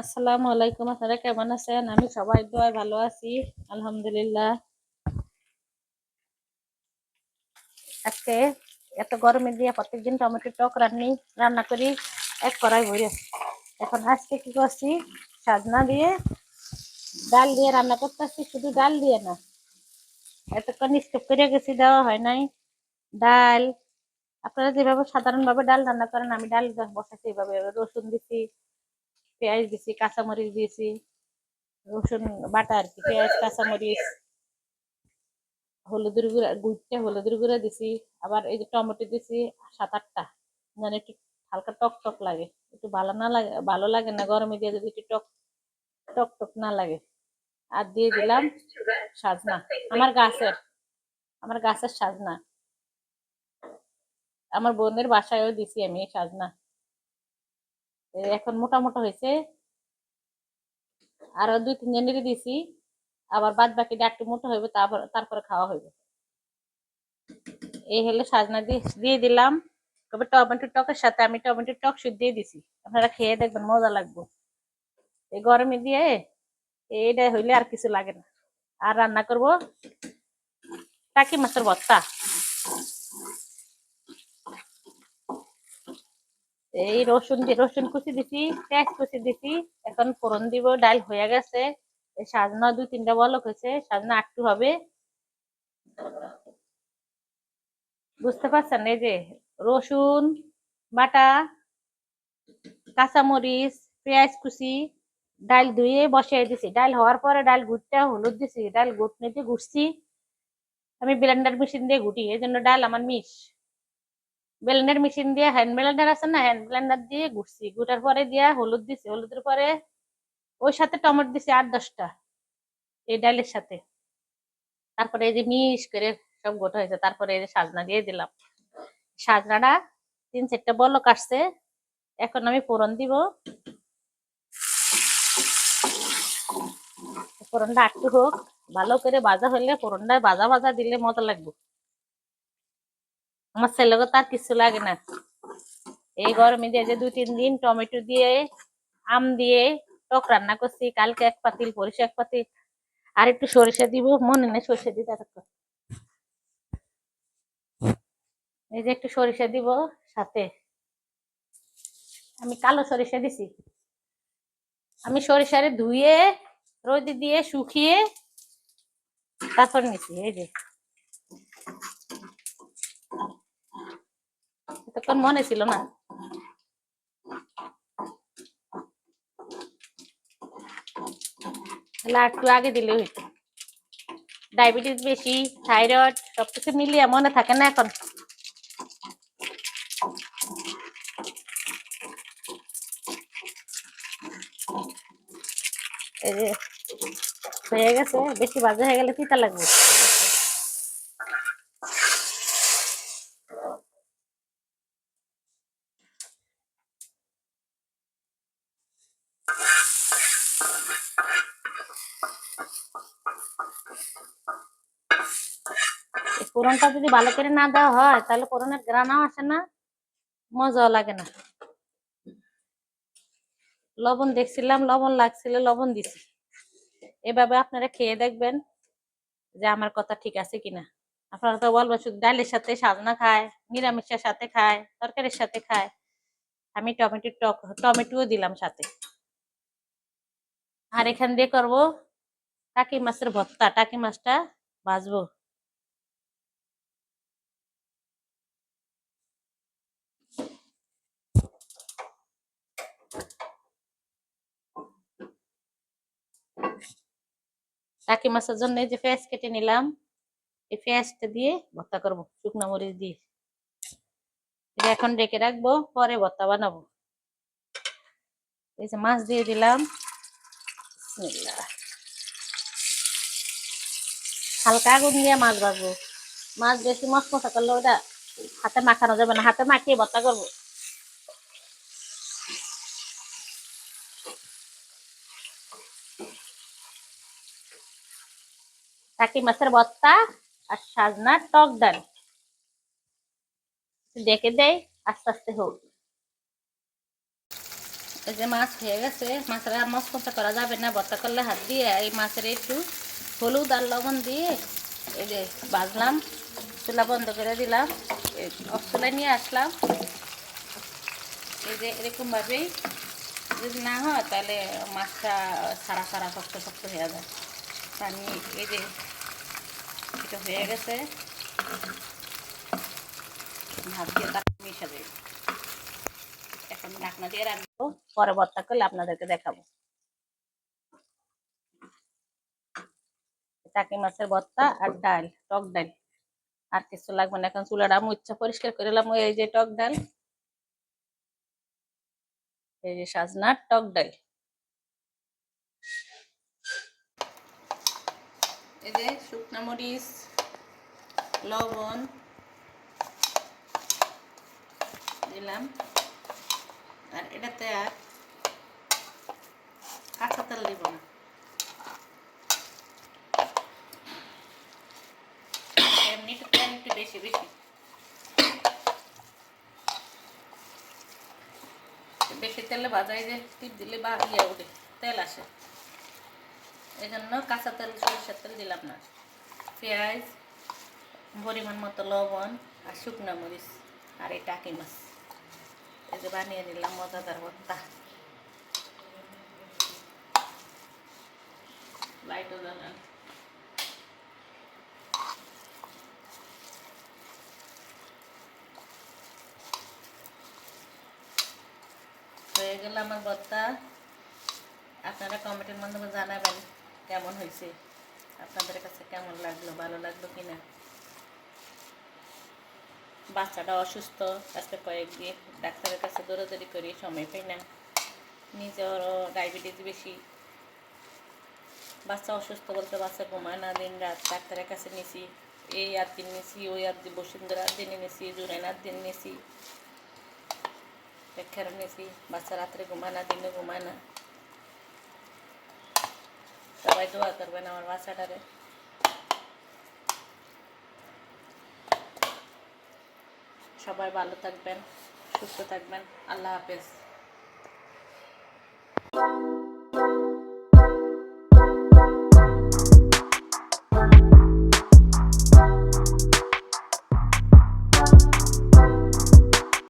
আসসালামু আলাইকুম, আপনারা কেমন আছেন? আমি সবাই দোয়ায় ভালো আছি, আলহামদুলিল্লাহ। আজকে এত গরমে দিয়ে প্রত্যেকদিন টমেটো টক রান্নি, রান্না করি, এক কড়াই ভরে। এখন আজকে কি করছি? সাজনা দিয়ে ডাল দিয়ে রান্না করতেছি, শুধু ডাল দিয়ে না। এতক্ষণ স্টোভ করে গেছি, দেওয়া হয় নাই। ডাল, আপনারা যেভাবে সাধারণভাবে ডাল রান্না করেন, আমি ডাল বসাচ্ছি এইভাবে রসুন দিছি পেঁয়াজ দিছি, কাঁচামরিচ দিয়েছি রসুন বাটা আর কি, পেঁয়াজ, কাঁচামরিচ, হলুদের গুঁড়া গুড়তে হলুদের গুঁড়া দিছি, আবার এই যে টমেটো দিছি সাত আটটা মানে একটু হালকা টক টক লাগে, একটু ভালো না লাগে, ভালো লাগে না, গরমে দিয়ে যদি একটু টক টক টক না লাগে। আর দিয়ে দিলাম সাজনা, আমার গাছের আমার গাছের সাজনা। আমার বোনের বাসায়ও দিছি আমি সাজনা। এখন মোটা মোটা হয়েছে। আরও দুই, তিন জনেরই দিছি আবার বাদ বাকি একটু মোটা হইবে তারপর তারপরে খাওয়া হইবে। এই হলে সাজনা দিয়ে দিয়ে দিলাম। তবে টমেটো টকের সাথে আমি টমেটো টক সুদ দিয়ে দিছি। আপনারা খেয়ে দেখবেন, মজা লাগবে। এই গরমে দিয়ে এইটা হইলে আর কিছু লাগে না। আর রান্না করব টাকি মাছের ভর্তা এই রসুন রসুন কুচি দিছি, পেঁয়াজ কুচি দিছি, এখন ফোড়ন দিব, ডাল হয়ে গেছে। সাজনা দুই তিনটা বলক হয়েছে, সাজনা একটু হবে। বুঝতে পারছেন? এই যে রসুন, বাটা, কাঁচামরিচ, পেঁয়াজ কুচি, ডাল ধুয়ে বসিয়ে দিছি। ডাল হওয়ার পরে ডাল গুটটা হলুদ দিছি, ডাল দিয়ে ঘুরছি। আমি ব্লেন্ডার মেশিন দিয়ে ঘুটি, এই জন্য ডাল আমার মিশ ব্লেন্ডার মেশিন দিয়ে হ্যান্ড ব্লেন্ডার আছে না হ্যান্ড ব্লেন্ডার দিয়ে ঘুরছি। গুটার পরে দিয়া হলুদ দিছি, হলুদের পরে ওই সাথে টমেটো দিছি আট দশটা, এই ডালের সাথে। তারপরে এই যে মিশ করে সব গোটা হয়েছে, তারপরে এই যে সাজনা দিয়ে দিলাম। সাজনাটা তিন চারটা বলক কাটছে এখন আমি ফোড়ন দিব। ফোড়নটা একটু হোক, ভালো করে ভাজা হলে ফোড়নটা ভাজা ভাজা দিলে মজা লাগবে। আমার ছেলেকে তার কিছু লাগে না। এই গরমে দিয়ে যে দুই তিন দিন টমেটো দিয়ে, আম দিয়ে টক রান্না করছি, কালকে এক পাতিল পরিষা এক পাতিল, আর একটু সরিষা দিব, মনে নেই সরিষা দিতে এই যে একটু সরিষা দিব সাথে। আমি কালো সরিষা দিছি। আমি সরিষারে ধুয়ে, রোদে দিয়ে শুকিয়ে, তারপর নিছি, এই যে। তখন মনে ছিল না। একটু আগে দিলে হইতো। ডায়াবেটিস বেশি, থাইরয়েড, সবকিছু মিলিয়ে মনে থাকে না এখন। হয়ে গেছে, বেশি বাজে হয়ে গেলে তিতা লাগবে। ফোড়নটা যদি ভালো করে না দেওয়া হয়, তাহলে ফোড়নের গ্রানাও আসে না, মজাও লাগে না। লবণ দেখছিলাম, লবণ লাগছিল, লবণ দিছি। এভাবে আপনারা খেয়ে দেখবেন যে আমার কথা ঠিক আছে কিনা। আপনারা তো বলবেন শুধু ডালের সাথে সাজনা খায়, নিরামিষের সাথে খায়, তরকারির সাথে খায়। আমি টমেটো টক, টমেটোও দিলাম সাথে। আর এখান দিয়ে করব টাকি মাছের ভর্তা। টাকি মাছটা ভাজবো। টাকি মাছের জন্য যে পেঁয়াজ কেটে নিলাম। এই পেঁয়াজটা দিয়ে ভর্তা করব, শুকনো মরিচ দিয়ে। এটা এখন রেখে রাখব, পরে ভর্তা বানাবো। এই যে মাছ দিয়ে দিলাম। হালকা আগুন দিয়ে মাছ ভাজবো। মাছ বেশি মশ মশা করলে ওটা হাতে মাখানো যাবে না, হাতে মাখিয়ে ভর্তা করব। টাকি মাছের বত্তা আর সাজনা টক ডাল। দেখে দেয় আস্তে আস্তে হোক। এই যে মাছ হয়ে গেছে, মাছের আর মাছ কোনটা করা যাবে না। ভর্তা করলে হাত দিয়ে এই মাছের একটু হলুদ আর লবণ দিয়ে এই যে বাজলাম, চুলা বন্ধ করে দিলাম চুলায় নিয়ে আসলাম। এই যে এরকমভাবেই যদি না হয়, তাহলে মাছটা সারা সারা শক্ত শক্ত হয়ে যায়। পানি এই যে এটা হয়ে গেছে। ভাত দিয়ে মিশে দেবে এখন ঢাকনা দিয়ে রাখব পরে ভর্তা করলে আপনাদেরকে দেখাবো। চাকি মাছের ভর্তা আর ডাল, টক ডাল। আর কিছু লাগবে না, এখন চুলাটা মুচ্ছা পরিষ্কার করে এলাম এই যে টক ডাল। এই যে সাজনার টক ডাল। এই যে শুকনা মরিচ, লবণ দিলাম। আর এটাতে আর কাঁচা তেল দিব না। একটু বেশি বেশি। বেশি তেলে ভাজাই যে, টিপ দিলে বা ইয়ে ওঠে, তেল আসে। এই জন্য কাঁচা তেল, সরিষার তেল দিলাম না। পেঁয়াজ, পরিমাণ মতো লবণ আর শুকনো মরিচ আর এই টাকি মাছ। এই যে বানিয়ে নিলাম মজাদার ভর্তা। লাইটও জ্বালান হয়ে গেল আমার ভর্তা। আপনারা কমেন্টের মাধ্যমে জানাবেন। কেমন হয়েছে? আপনাদের কাছে কেমন লাগল? ভালো লাগল কি না বাচ্চাটা অসুস্থ, আজকে কয়েকদিন ডাক্তারের কাছে দৌড়াদৌড়ি করি সময় পাই না। নিজেরও ডায়াবেটিস বেশি। বাচ্চা অসুস্থ বলতে বাচ্চা ঘুমায় না, দিন রাত ডাক্তারের কাছে নিছি। এই আর দিন নিছি, ওই আর দিন বসুন্ধরার দিনে নিছি জুরাইনার দিন নিছি। ব্যাখ্যার নিছি, বাচ্চা রাত্রে ঘুমায় না, দিনে ঘুমায় না। সবাই দোয়া করবেন আমার বাচ্চাটারে সবাই ভালো থাকবেন সুস্থ থাকবেন। আল্লাহ হাফেজ।